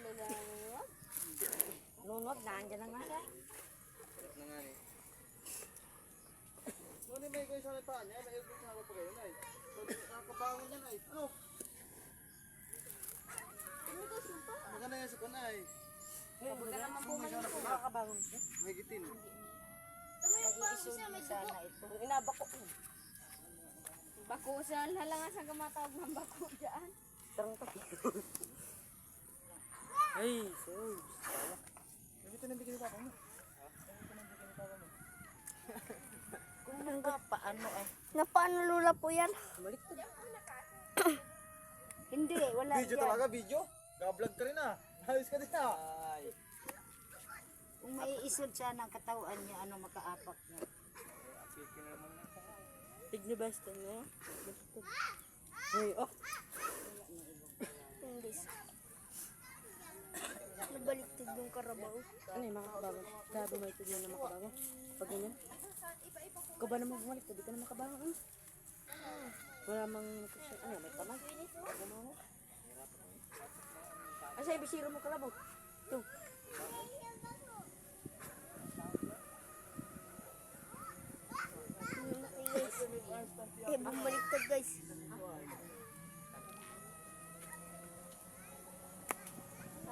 lula nunod. Nunod, nandiyan na nga siya. Na nga ni. Ano may ko sa paa niya, may ibig sa pa kayo nay. Nakabangon niya nay. Ano? Magana yan sa kunay. Huwag ka naman bumalik kung makakabangon siya. May gitin. Nag-iisod na sana ito. Inabako. Bako sa halangan sa gamatawag ng bako dyan. Tarong to. Ay, so. May gitin ang bigyan pa mo. Kung nang paano eh. Na paano lula po yan? Balik to. Hindi, wala Video talaga, video. Ga-vlog ka rin ah. Ayos ka din ah. Ay. Kung may isod siya ng katawan niya, ano makaapak niya. Tigni basta niya. Basta. Ay, oh. Hindi. Nabaliktad yung karabaw. Ano yung makabago? Grabe may tignan na makabago. Pag ganyan. Ikaw ba naman bumalik? Hindi ka na makabago. Ano? Wala mang ano, may kamay. Gumano. Asa ibisiro mo kalabaw? Ito. Eh, bumaliktad guys. Sabi ko karamihan, pag hindi yan nakatayo. Eh, paano yan? Ano nga? Ano na yan nakagayon? Isang paa, makakuha yan. Parang tumulas pa pag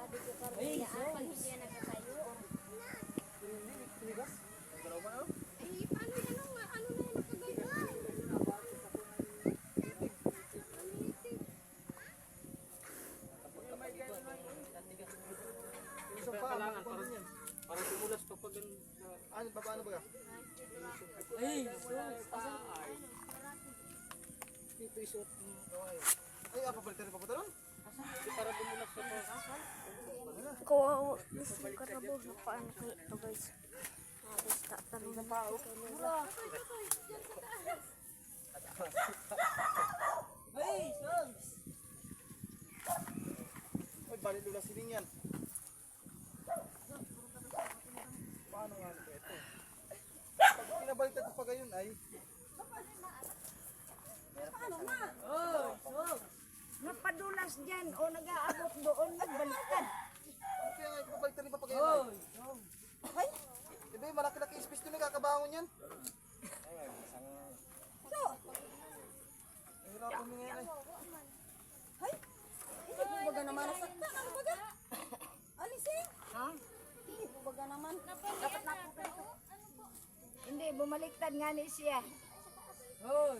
ano pa paano ba? Ay, so, asan? Dito isuot mo. Ay, apa balik tayo papunta ron? Para tumulas sa pa. Yung karabaw na paano kayo ito guys. Tapos tatanong na ako kanila. Ay, so. Ay, balik lula siling yan. Paano nga ba ito? Pag pinabaliktad ko pa gayon ay, Oh, so. Napadulas dyan o nag-aabot doon, nagbaliktad. Ano ipabaliktad rin pa pa gayon Oh, ay? so. Ay, iba yung malaki-laki space doon, kakabangon yan. So, Hirapan mo yan ay. Baga naman nasakta, ano baga? Alisin? Ha? Baga naman. Dapat na ako Hindi, bumaliktad nga ni siya. Hoy,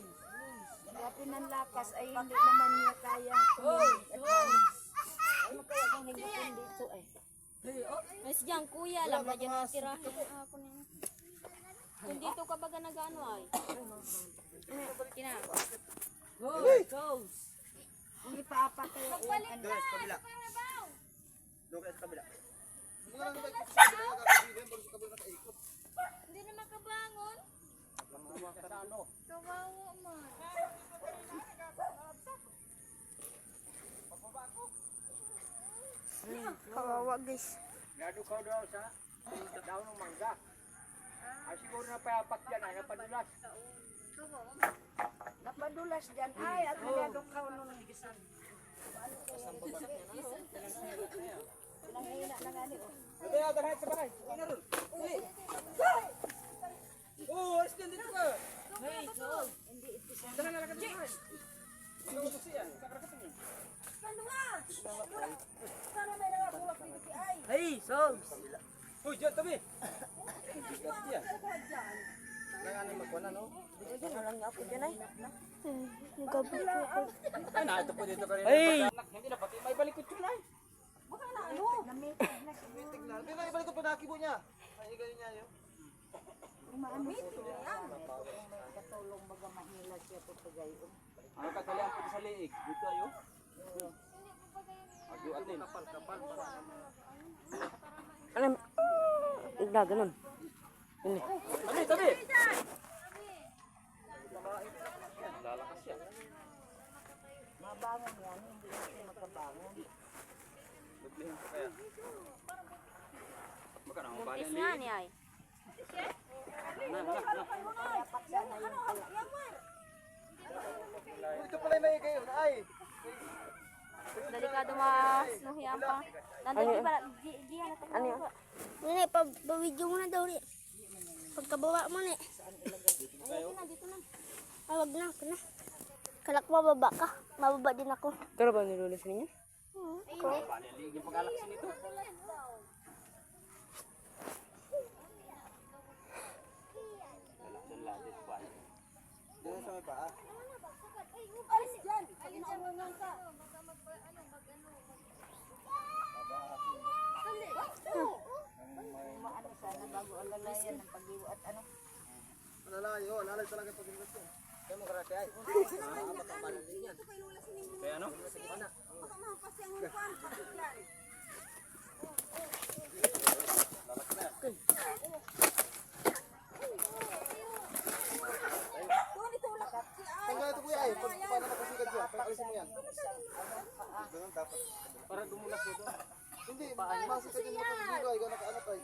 Kaya pinanlakas ay hindi naman niya kaya hoy. Ano kaya kung higupin dito eh? Oh. Mas dyan, kuya lang na dyan tirahin ako niya. Kung dito ka baga nag-ano ay. Kina. Hoy, goes. Kung ipaapak ko yung ano. Doon, sa kabila. Doon kayo sa kabila. Hindi. Hindi na makabangon. Kawawa man. Kawawa guys. Nado ka daw sa sa daw ng mangga. Ay siguro na payapak yan ay napadulas. Napadulas dyan. Ay, at ka nung gisan. Nanghina na nga ni. oh. Ito na dahil sa ron. Uli. Oh, alis din dito ka. Hey, so. Dala na lang ka dito. Ikaw mo siya. Kakarakat mo. Hey, so. Hoy, diyan tabi. Diyan. Nang ano magkuhan no? Ito na lang ako dyan ay. Gabi ko ako. Ay, na ito po dito ka rin. Hey! Hindi na pati may balikot yun ay. Namitid na siya. Tignan. Hindi na ibalik ko pa nakibo niya. Ay, ganyan niya yun. Katulong baga mahila siya po pagayon. Ano ka tali ang sa liig? Dito ayo. Agyo atin. Kapal, kapal. Ano? Igda, ganun. Ini. Tabi, tabi. Lalakas siya. Mabangon yan, hindi siya makabangon. Dublihin ko kaya. Baka nang bali Buntis nga liig. ni ay. Na, na, na. Dapat sana yung pala. Oh, ito pala may gayon. Ay! Na delikado masnuhian pa. Nandun di ba? Di, di, ano to? Ano yun? Nene, pa, pa-video mo na daw ni. Pagkabawa mo ni. Dito na, dito na. Ay, wag na, wag na. Kalak mababa ka. Mababa din ako. Pero ba nilulis ninyo? Yung pag-alaksin nito. Diyan sa may paa. Alalayo, alalay talaga pag ingat ko. Kaya mo karate ay. Ah, makabalan din yan. Kaya ano? Pag ganito kuya ay, pag paano nakasigat siya, pag alisin mo yan. Ganun dapat. Para dumulas ito. Hindi, masikat yung motor dito ay, gano'n ka-ano tayo.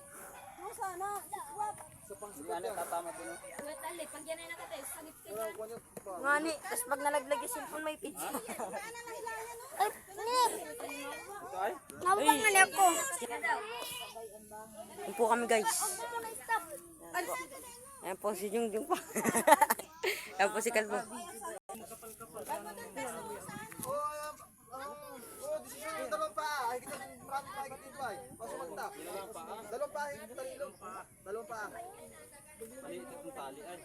Sa pangsikat yan. tatama din. oh. Wait, ali. Pag yan ay nakatay, sagit ka pa. Ngani, tapos pag nalaglag yung cellphone may pitch. Ay, Ito ay? mababa nga na ako. Yan po kami guys. Yan po si Jungjung pa. Yan po si Kalbo. Oh, ayan. Oh, decision yung dalawang paa. Ay, kita marami pa higit dito ay. Pasok magta. Dalawang paa, higit talilong. Dalawang paa. Maliit itong tali ay.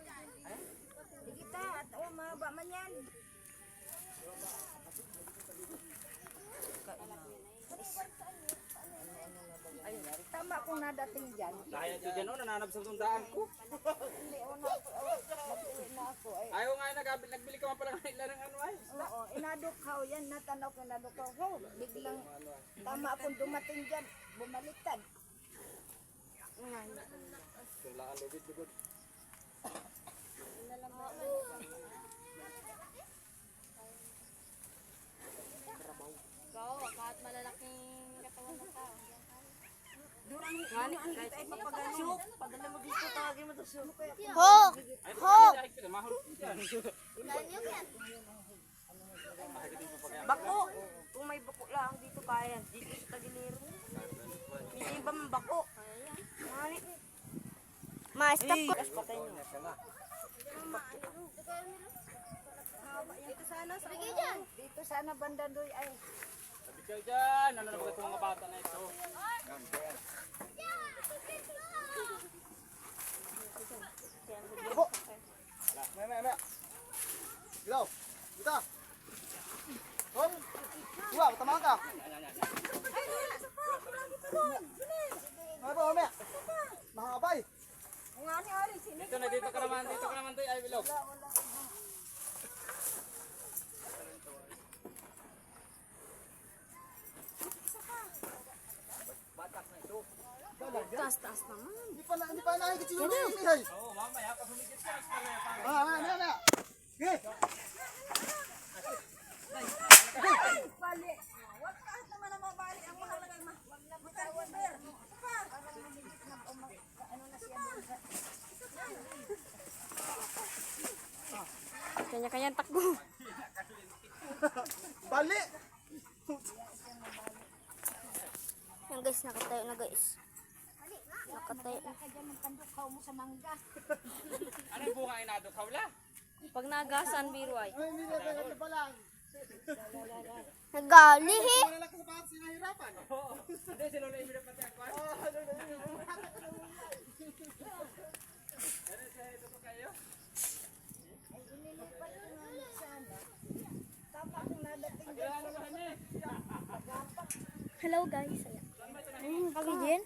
Tama kung nadating dyan. Kaya ito dyan, oh, nananab sa tundaan ko. Ayaw nga, nag nagbili ka man pala ng ilan ng ano ay. Oo, inadukaw yan. Natanaw ko inadukaw ko. Biglang tama akong dumating dyan. Bumaliktad. Tulaan lubid, lubid. Ikaw, kahit malalaking ko dyan. Bako! Kung may bako lang dito kaya. Dito sa tagilero. Hindi ba man bako? Ngani. Ma-stop ko. Dito sana sa Dito sana banda doy ay. Sabi kayo dyan, ano na ba itong mga bata na ito? 不，来，没没。Hindi pa na, hindi pa nakikita sino na yun, ay. Oo, mamaya, pag humigit ka. Ah, maya, maya, maya. Okay. Kanya-kanyang takbo. Bali. Yan guys, nakatayo na guys. Nakatayo na. Ano yung bunga inadukaw la? Pag nagasan, biro ay. Ay, hindi na tayo pa lang. Nagali he. Wala lang sa bakit sinahirapan. Oo. Hindi, pati ako? Ano siya, ito pa kayo? Ano ba kami? Hello guys. Ayan. Kami din.